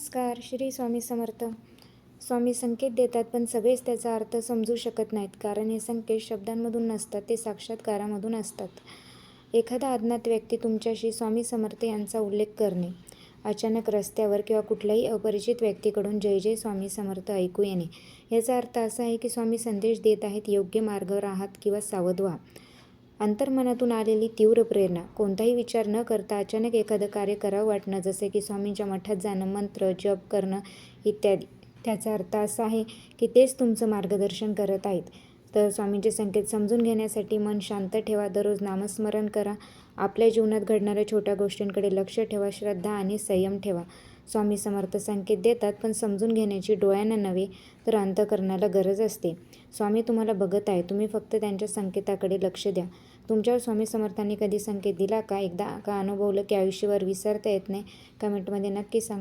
नमस्कार श्री स्वामी समर्थ. स्वामी संकेत देतात पण सगळेच त्याचा अर्थ समजू शकत नाहीत कारण हे संकेत शब्दांमधून नसतात ते साक्षात्कारामधून असतात. एखादा अज्ञात व्यक्ती तुमच्याशी स्वामी समर्थ यांचा उल्लेख करणे अचानक रस्त्यावर किंवा कुठल्याही अपरिचित व्यक्तीकडून जय जय स्वामी समर्थ ऐकू येणे याचा अर्थ असा आहे की स्वामी संदेश देत आहेत योग्य मार्गावर आहात किंवा सावध व्हा. अंतर्मनातून आलेली तीव्र प्रेरणा. कोणताही विचार न करता अचानक एखादं कार्य करावं वाटणं जसे की स्वामींच्या मठात जाणं मंत्र जप करणं इत्यादी. त्याचा अर्थ असा आहे की तेच तुमचं मार्गदर्शन करत आहेत. तर स्वामींचे संकेत समजून घेण्यासाठी मन शांत ठेवा दररोज नामस्मरण करा. आपल्या जीवनात घडणाऱ्या छोट्या गोष्टींकडे लक्ष ठेवा श्रद्धा आणि संयम ठेवा. स्वामी समर्थ संकेत देतात पण समजून घेण्याची डोळ्यांना नव्हे तर अंतकरणाला गरज असते. स्वामी तुम्हाला बघत आहे तुम्ही फक्त त्यांच्या संकेताकडे लक्ष द्या. तुमच्यावर स्वामी समर्थांनी कधी संकेत दिला का? एकदा का अनुभवलं की आयुष्यभर विसरता येत नाही? कमेंटमध्ये नक्की सांगा.